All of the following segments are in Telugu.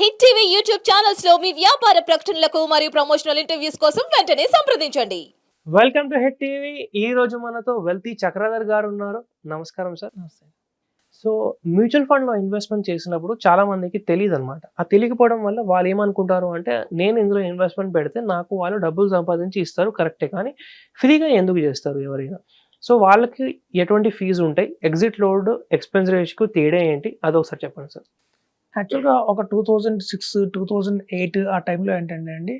హిట్ టీవీ యూట్యూబ్ ఛానల్స్లో మీ వ్యాపార ప్రకటనలకు మరియు ప్రమోషనల్ ఇంటర్వ్యూస్ కోసం వెంటనే సంప్రదించండి. Welcome to Hit TV. ఈ రోజు మనతో వెల్తీ చక్రధర్ గారు ఉన్నారు. నమస్కారం సార్. సో మ్యూచువల్ ఫండ్లో ఇన్వెస్ట్మెంట్ చేసినప్పుడు చాలా మందికి తెలియదు అనమాట ఆ తెలియకపోవడం వల్ల వాళ్ళు ఏమనుకుంటారు అంటే నేను ఇందులో ఇన్వెస్ట్మెంట్ పెడితే నాకు వాళ్ళు డబ్బులు సంపాదించి ఇస్తారు కరెక్టే కానీ ఫ్రీగా ఎందుకు చేస్తారు ఎవరైనా? సో వాళ్ళకి ఎటువంటి ఫీజు ఉంటాయి? ఎగ్జిట్ లోడ్ ఎక్స్పెన్స్ రేషియోకి తేడా ఏంటి? అదొకసారి చెప్పండి సార్. యాక్చువల్గా ఒక two thousand six two thousand eight ఆ టైంలో ఏంటంటే అండి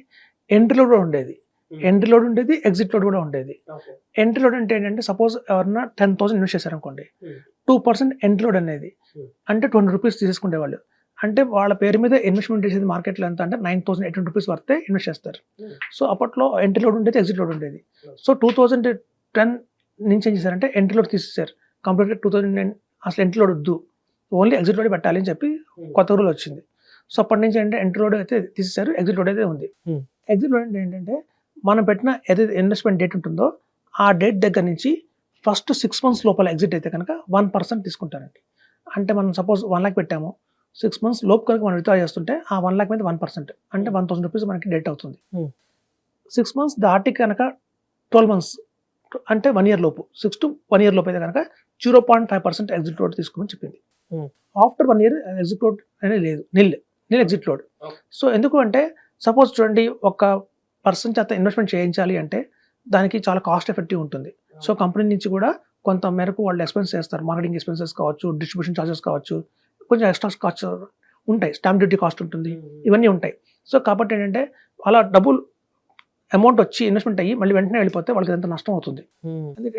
ఎంట్రీ లోడ్ కూడా ఉండేది. ఎంట్రీ లోడ్ ఉండేది ఎగ్జిట్ లోడ్ కూడా ఉండేది. ఎంట్రీ లోడ్ అంటే ఏంటంటే సపోజ్ ఎవరన్నా టెన్ థౌసండ్ ఇన్వెస్ట్ చేశారు అనుకోండి Hmm. Two percent entry load అనేది Hmm. అంటే ట్వంటీ రూపీస్ తీసుకునేవాళ్ళు అంటే వాళ్ళ పేరు మీద ఇన్వెస్ట్మెంట్ చేసేది మార్కెట్లో ఎంత అంటే నైన్ థౌసండ్ ఎయిట్ రూపీస్ వస్తే ఇన్వెస్ట్ చేస్తారు. Hmm. సో అప్పట్లో ఎంట్రీ లోడ్ ఉండేది ఎగ్జిట్ లోడ్ ఉండేది. Hmm. So two thousand ten నుంచి ఏం చేశారంటే ఎంట్రీ లోడ్ తీసేశారు. కంప్లీట్గా టూ థౌసండ్ నైన్ అసలు ఎంట్రీ లోడ్ వద్దు. ఓన్లీ ఎగ్జిట్ లోడ్ పెట్టాలి అని చెప్పి కొత్త రూల్ వచ్చింది సో అప్పటి నుంచి అంటే ఎంట్రీ లోడ్ అయితే తీసేశారు ఎగ్జిట్ లోడ్ అయితే ఉంది Hmm. ఎగ్జిట్ లోడ్ అంటే ఏంటంటే మనం పెట్టిన ఏదైతే ఇన్వెస్ట్మెంట్ డేట్ ఉంటుందో ఆ డేట్ దగ్గర నుంచి ఫస్ట్ సిక్స్ మంత్స్ లోపల ఎగ్జిట్ అయితే కనుక వన్ పర్సెంట్ తీసుకుంటారండి అంటే మనం సపోజ్ వన్ లాక్ పెట్టాము సిక్స్ మంత్స్ లోపు కనుక మనం విత్డ్రా చేస్తుంటే ఆ వన్ లాక్ మీద వన్ పర్సెంట్ అంటే వన్ థౌసండ్ రూపీస్ మనకి డేట్ అవుతుంది Hmm. సిక్స్ మంత్స్ దాటి కనుక ట్వెల్వ్ మంత్స్ అంటే వన్ ఇయర్ లోపు సిక్స్ టు వన్ ఇయర్ లోపు అయితే కనుక zero point five percent exit load తీసుకోమని చెప్పింది Hmm. After one year exit load అనేది లేదు. Nil. Nil exit load. So ఎందుకు అంటే సపోజ్ చూడండి ఒక పర్సన్ చేత ఇన్వెస్ట్మెంట్ చేయించాలి అంటే దానికి చాలా కాస్ట్ ఎఫెక్టివ్ ఉంటుంది. సో కంపెనీ నుంచి కూడా కొంత మేరకు వాళ్ళు ఎక్స్పెన్స్ చేస్తారు. మార్కెటింగ్ ఎక్స్పెన్సెస్ కావచ్చు డిస్ట్రిబ్యూషన్ ఛార్జెస్ కావచ్చు కొంచెం ఎక్స్ట్రా కాస్ట్ ఉంటాయి. స్టాంప్ డ్యూటీ కాస్ట్ ఉంటుంది. ఇవన్నీ ఉంటాయి. సో కాబట్టి ఏంటంటే అలా డబ్బులు అమౌంట్ వచ్చి ఇన్వెస్ట్మెంట్ అయ్యి మళ్ళీ వెంటనే వెళ్ళిపోతే వాళ్ళకి ఎంత నష్టం అవుతుంది.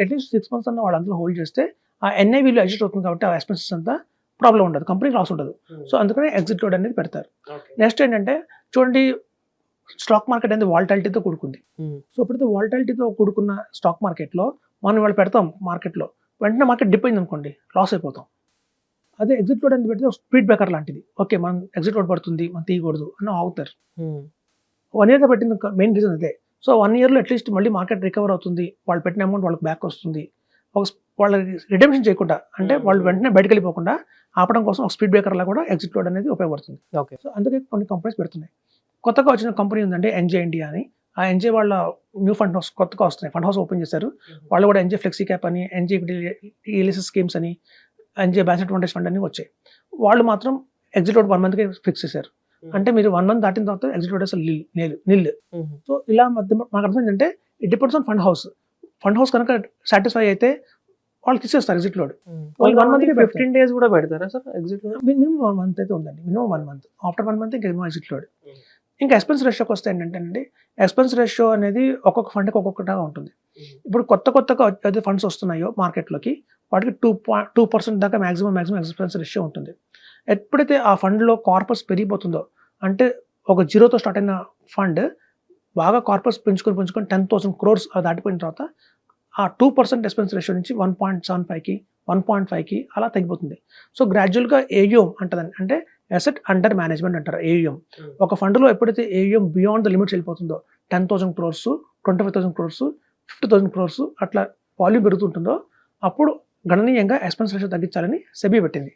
అట్లీస్ట్ సిక్స్ మంత్స్ అన్న వాళ్ళు అందులో హోల్డ్ చేస్తే ఆ ఎన్ఐవిలో అడ్జస్ట్ అవుతుంది కాబట్టి ఆ ఎక్స్పెన్సెస్ అంతా ప్రాబ్లం ఉండదు. కంపెనీకి లాస్ ఉండదు. సో అందుకనే ఎగ్జిట్ లోడ్ అనేది పెడతారు. నెక్స్ట్ ఏంటంటే చూడండి స్టాక్ మార్కెట్ అనేది వాల్టాలిటీతో కూడుకుంది. సో ఎప్పుడైతే వాల్టాలిటీతో కూడుకున్న స్టాక్ మార్కెట్లో మనం వాళ్ళు పెడతాం మార్కెట్లో. వెంటనే మార్కెట్ డిప్ అయింది అనుకోండి లాస్ అయిపోతాం. అదే ఎగ్జిట్ లోడ్ అనేది పెడితే స్పీడ్ బ్రేకర్ లాంటిది. ఓకే మనం ఎగ్జిట్ లోడ్ పడుతుంది మనం తీయకూడదు అని ఆగుతారు. వన్ ఇయర్లో పెట్టిన మెయిన్ రీజన్ అదే సో వన్ ఇయర్లో అట్లీస్ట్ మళ్ళీ మార్కెట్ రికవర్ అవుతుంది వాళ్ళు పెట్టిన అమౌంట్ వాళ్ళకి బ్యాక్ వస్తుంది. ఒక వాళ్ళకి రిడెంప్షన్ చేయకుండా అంటే Hmm. వాళ్ళు వెంటనే బయటకు వెళ్ళిపోకుండా ఆపడం కోసం ఒక స్పీడ్ బ్రేకర్ లా కూడా ఎగ్జిట్ లోడ్ అనేది ఉపయోగపడుతుంది. ఓకే. సో అందుకే కొన్ని కంపెనీస్ పెడుతున్నాయి. కొత్తగా వచ్చిన కంపెనీ ఉందంటే ఎన్జే ఇండియా అని. ఆ ఎన్జే వాళ్ళ న్యూ ఫండ్ హౌస్ కొత్తగా వస్తున్నాయి. ఫండ్ హౌస్ ఓపెన్ చేశారు. వాళ్ళు కూడా ఎన్జే ఫ్లెక్సీ క్యాప్ అని ఎన్జే ఈలిసిస్ స్కీమ్స్ అని ఎన్జే బ్యాస్ అడ్వాంటేజ్ ఫండ్ అని వచ్చాయి. వాళ్ళు మాత్రం ఎగ్జిట్ లోడ్ వన్ మంత్కి ఫిక్స్ చేశారు. అంటే మీరు వన్ మంత్ దాటిన తర్వాత ఎగ్జిట్ లోడ్ అసలు నిల్- నిల్ నిల్ సో ఇలా మధ్య మనకు అర్థం ఏంటంటే it depends on fund house fund house కనుక సాటిస్ఫై అయితే వాళ్ళు తీసేస్తారు ఎగ్జిట్ లోడ్. వాళ్ళు వన్ మంత్ ఫిఫ్టీన్ డేస్ కూడా పెడతారా సార్ ఎగ్జిట్లో మినిమం వన్ మంత్ అయితే ఉందండి. Minimum one month after one month ఇంకా మినిమం ఎగ్జిట్ లోడ్. ఇంకా ఎక్స్పెన్స్ రేషియోకి వస్తే ఏంటంటే అండి ఎక్స్పెన్స్ రేషియో అనేది ఒక్కొక్క ఫండ్కి ఒక్కొక్కటిగా ఉంటుంది. ఇప్పుడు కొత్త కొత్తగా ఏదైతే ఫండ్స్ వస్తున్నాయో మార్కెట్లోకి వాటికి టూ పాయింట్ టూ పర్సెంట్ దాకా మాక్సిమం మాక్సిమం ఎక్స్పెన్స్ రేషియో ఉంటుంది. ఎప్పుడైతే ఆ ఫండ్లో కార్పస్ పెరిగిపోతుందో అంటే ఒక జీరోతో స్టార్ట్ అయిన ఫండ్ బాగా కార్పస్ పెంచుకొని పెంచుకొని టెన్ థౌసండ్ క్రోర్స్ దాటిపోయిన తర్వాత ఆ టూ పర్సెంట్ ఎక్స్పెన్స్ రేషియో నుంచి వన్ పాయింట్ సెవెన్ ఫైవ్కి వన్ పాయింట్ ఫైవ్కి అలా తగ్గిపోతుంది. సో గ్రాడ్యువల్గా ఏయుఎం అంటదండి. అంటే అసెట్ అండర్ మేనేజ్మెంట్ అంటారు ఏయుఎం ఒక ఫండ్లో ఎప్పుడైతే AUM beyond the limits వెళ్ళిపోతుందో ten thousand crores twenty five thousand crores fifty thousand crores అట్లా వాల్యూమ్ పెరుగుతుంటుందో అప్పుడు గణనీయంగా ఎక్స్పెన్స్ రేషియో తగ్గించాలని సెబీ పెట్టింది.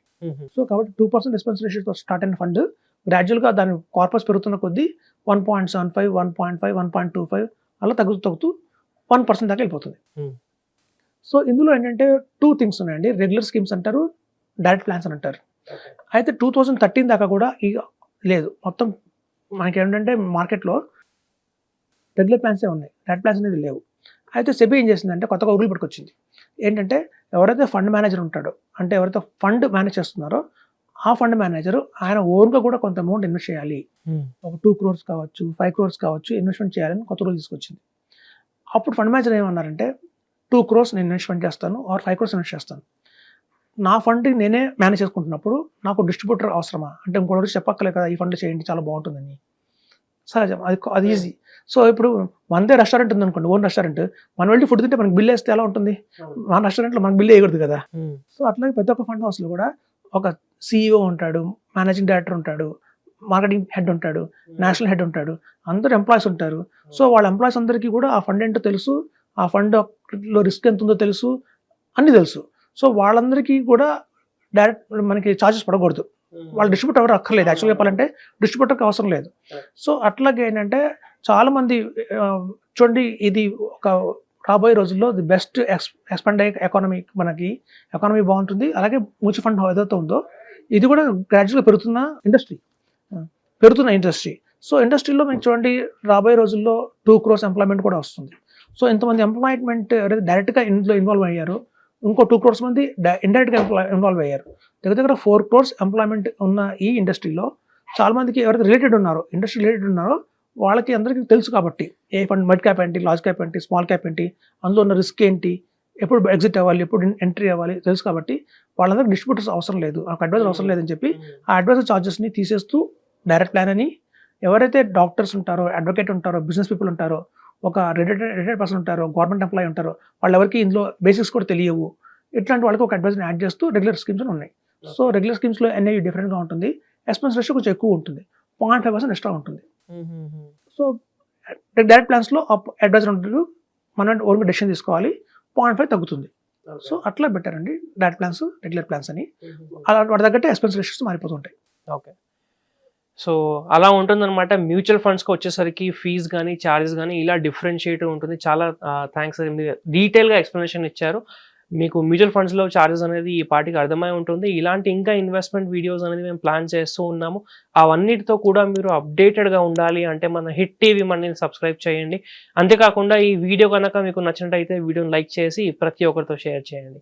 సో కాబట్టి టూ పర్సెంట్ ఎక్స్పెన్స్ రేషియోతో స్టార్ట్ అయిన ఫండ్ గ్రాడ్యువల్గా దాని కార్పస్ పెరుగుతున్న కొద్దీ one point seven five one point five one point two five అలా తగ్గుతూ తగ్గుతూ వన్ పర్సెంట్ దాకా వెళ్ళిపోతుంది. Hmm. సో ఇందులో ఏంటంటే టూ థింగ్స్ ఉన్నాయండి. రెగ్యులర్ స్కీమ్స్ అంటారు డైరెక్ట్ ప్లాన్స్ అని అంటారు. అయితే టూ థౌజండ్ థర్టీన్ దాకా కూడా ఇక లేదు. మొత్తం మనకి ఏంటంటే మార్కెట్లో రెగ్యులర్ ప్లాన్సే ఉన్నాయి. డైరెక్ట్ ప్లాన్స్ అనేది లేవు. అయితే సెబీ ఏం చేసిందంటే కొత్తగా రూల్ పట్టుకొచ్చింది. ఏంటంటే ఎవరైతే ఫండ్ మేనేజర్ ఉంటాడో అంటే ఎవరైతే ఫండ్ మేనేజ్ చేస్తున్నారో ఆ ఫండ్ మేనేజర్ ఆయన ఓన్గా కూడా కొంత అమౌంట్ ఇన్వెస్ట్ చేయాలి. ఒక టూ క్రోర్స్ కావచ్చు ఫైవ్ క్రోర్స్ కావచ్చు ఇన్వెస్ట్మెంట్ చేయాలని కొత్త రూల్ తీసుకొచ్చింది. అప్పుడు ఫండ్ మేనేజర్ ఏమన్నారంటే టూ క్రోర్స్ నేను ఇన్వెస్ట్మెంట్ చేస్తాను ఆర్ ఫైవ్ క్రోర్స్ ఇన్వెస్ట్ చేస్తాను. నా ఫండ్ నేనే మేనేజ్ చేసుకుంటున్నప్పుడు నాకు డిస్ట్రిబ్యూటర్ అవసరమా? అంటే ఇంకోటి చెప్పక్కలే కదా ఈ ఫండ్ చేయండి చాలా బాగుంటుందని. సహజం అది అది ఈజీ సో ఇప్పుడు మనదే రెస్టారెంట్ ఉంది అనుకోండి ఓన్ రెస్టారెంట్ మనం వెళ్ళి ఫుడ్ తింటే మనకి బిల్ వేస్తే ఎలా ఉంటుంది? మన రెస్టారెంట్లో మనకి బిల్ వేయకూడదు కదా. సో అట్లాగే ప్రతి ఒక్క ఫండ్ హౌస్లో కూడా ఒక సిఇఓ ఉంటాడు మేనేజింగ్ డైరెక్టర్ ఉంటాడు మార్కెటింగ్ హెడ్ ఉంటాడు నేషనల్ హెడ్ ఉంటాడు అందరు ఎంప్లాయీస్ ఉంటారు. సో వాళ్ళ ఎంప్లాయీస్ అందరికీ కూడా ఆ ఫండ్ ఏంటో తెలుసు ఆ ఫండ్లో రిస్క్ ఎంత ఉందో తెలుసు అన్నీ తెలుసు. సో వాళ్ళందరికీ కూడా డైరెక్ట్ మనకి ఛార్జెస్ పడకూడదు. వాళ్ళ డిస్ట్రిబ్యూటర్ ఎవరు అక్కర్లేదు. యాక్చువల్గా చెప్పాలంటే డిస్ట్రిబ్యూటర్కి అవసరం లేదు. సో అట్లాగే ఏంటంటే చాలా మంది ఆ, చూడండి ఇది ఒక రాబోయే రోజుల్లో ది బెస్ట్ ఎక్స్ ఎక్స్పాండ్ అయ్యే ఎకానమీ మనకి ఎకానమీ బాగుంటుంది. అలాగే మ్యూచువల్ ఫండ్ ఏదైతే ఉందో ఇది కూడా గ్రాడ్యువల్గా పెరుగుతున్న ఇండస్ట్రీ. పెరుగుతున్న ఇండస్ట్రీ. సో ఇండస్ట్రీలో మీకు చూడండి రాబోయే రోజుల్లో టూ క్రోర్స్ ఎంప్లాయ్మెంట్ కూడా వస్తుంది. సో ఇంతమంది ఎంప్లాయ్మెంట్ ఎవరైతే డైరెక్ట్గా ఇందులో ఇన్వాల్వ్ అయ్యారో ఇంకో టూ క్రోర్స్ మంది ఇండైరెక్ట్గా ఇన్వాల్వ్ అయ్యారు. దగ్గర దగ్గర ఫోర్ క్రోర్స్ ఎంప్లాయ్మెంట్ ఉన్న ఈ ఇండస్ట్రీలో చాలా మందికి ఎవరైతే రిలేటెడ్ ఉన్నారో ఇండస్ట్రీ రిలేటెడ్ ఉన్నారో వాళ్ళకి అందరికీ తెలుసు కాబట్టి ఏ ఫండ్ మిడ్ క్యాప్ ఏంటి లార్జ్ క్యాప్ ఏంటి స్మాల్ క్యాప్ ఏంటి అందులో ఉన్న రిస్క్ ఏంటి ఎప్పుడు ఎగ్జిట్ అవ్వాలి ఎప్పుడు ఎంట్రీ అవ్వాలి తెలుసు కాబట్టి వాళ్ళందరికీ డిస్ట్రిబ్యూటర్స్ అవసరం లేదు ఒక అడ్వైజర్ అవసరం లేదని చెప్పి ఆ అడ్వైజర్ ఛార్జెస్ని తీసేస్తూ డైరెక్ట్ ప్లాన్ అని ఎవరైతే డాక్టర్స్ ఉంటారో అడ్వకేట్ ఉంటారో బిజినెస్ పీపుల్ ఉంటారో ఒక రిటైర్డ్ రిటైర్డ్ పర్సన్ ఉంటారో గవర్నమెంట్ ఎంప్లాయీ ఉంటారో వాళ్ళు ఎవరికి ఇందులో బేసిక్స్ కూడా తెలియవు. ఇట్లాంటి వాళ్ళకి ఒక అడ్వైజర్ని యాడ్ చేస్తూ రెగ్యులర్ స్కీమ్స్ ఉన్నాయి. సో రెగ్యులర్ స్కీమ్స్లో ఎన్ఐవి డిఫరెంట్గా ఉంటుంది. ఎక్స్పెన్స్ రేషియో కొంచెం ఎక్కువ ఉంటుంది. పాయింట్ ఫైవ్ పర్సెంట్ ఎక్స్ట్రా ఉంటుంది. సో డైరెక్ట్ ప్లాన్స్లో అడ్వైజర్ ఉంటుంది. మనం ఓన్గా డెసిషన్ తీసుకోవాలి. పాయింట్ ఫైవ్ తగ్గుతుంది. సో అట్లా బెటర్ అండి. డైరెక్ట్ ప్లాన్స్ రెగ్యులర్ ప్లాన్స్ అని. అలా వాటి తగ్గట్టు ఎక్స్పెన్స్ రేషియోస్ మారిపోతుంటాయి ఓకే సో అలా ఉంటుందన్నమాట. మ్యూచువల్ ఫండ్స్కి వచ్చేసరికి ఫీజ్ కానీ ఛార్జెస్ కానీ ఇలా డిఫరెన్షియేట్ ఉంటుంది. చాలా థ్యాంక్స్ డీటెయిల్గా ఎక్స్ప్లెనేషన్ ఇచ్చారు. మీకు మ్యూచువల్ ఫండ్స్లో ఛార్జెస్ అనేది ఈ పార్టీకి అర్థమై ఉంటుంది. ఇలాంటి ఇంకా ఇన్వెస్ట్మెంట్ వీడియోస్ అనేది మేము ప్లాన్ చేస్తూ ఉన్నాము. అవన్నిటితో కూడా మీరు అప్డేటెడ్గా ఉండాలి అంటే మన హిట్ టీవీ మనల్ని సబ్స్క్రైబ్ చేయండి. అంతేకాకుండా ఈ వీడియో కనుక మీకు నచ్చినట్టయితే వీడియోని లైక్ చేసి ప్రతి ఒక్కరితో షేర్ చేయండి.